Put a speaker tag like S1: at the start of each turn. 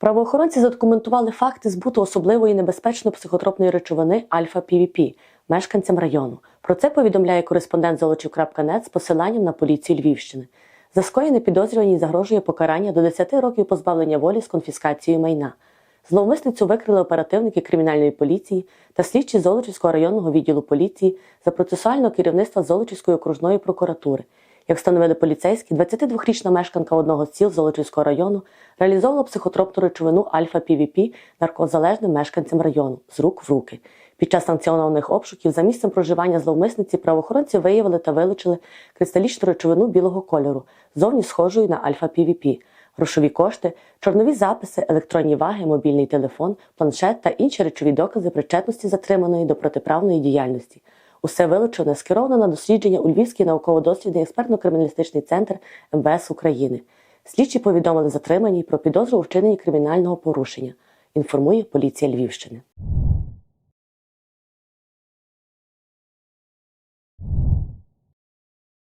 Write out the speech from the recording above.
S1: Правоохоронці задокументували факти збуту особливої небезпечної психотропної речовини альфа-ПВП мешканцям району. Про це повідомляє кореспондент Золочів.нет з посиланням на поліцію Львівщини. За скоєне підозрюваній загрожує покарання до 10 років позбавлення волі з конфіскацією майна. Зловмисницю викрили оперативники кримінальної поліції та слідчі Золочівського районного відділу поліції за процесуального керівництва Золочівської окружної прокуратури. Як встановили поліцейські, 22-річна мешканка одного з сіл Золочівського району реалізовувала психотропну речовину альфа-ПВП наркозалежним мешканцям району з рук в руки. Під час санкціонованих обшуків за місцем проживання зловмисниці правоохоронці виявили та вилучили кристалічну речовину білого кольору, зовні схожою на альфа-ПВП, грошові кошти, чорнові записи, електронні ваги, мобільний телефон, планшет та інші речові докази причетності затриманої до протиправної діяльності. Усе вилучене скеровано на дослідження у Львівський науково-дослідний експертно-криміналістичний центр МВС України. Слідчі повідомили затриманій про підозру у вчиненні кримінального порушення. Інформує поліція Львівщини.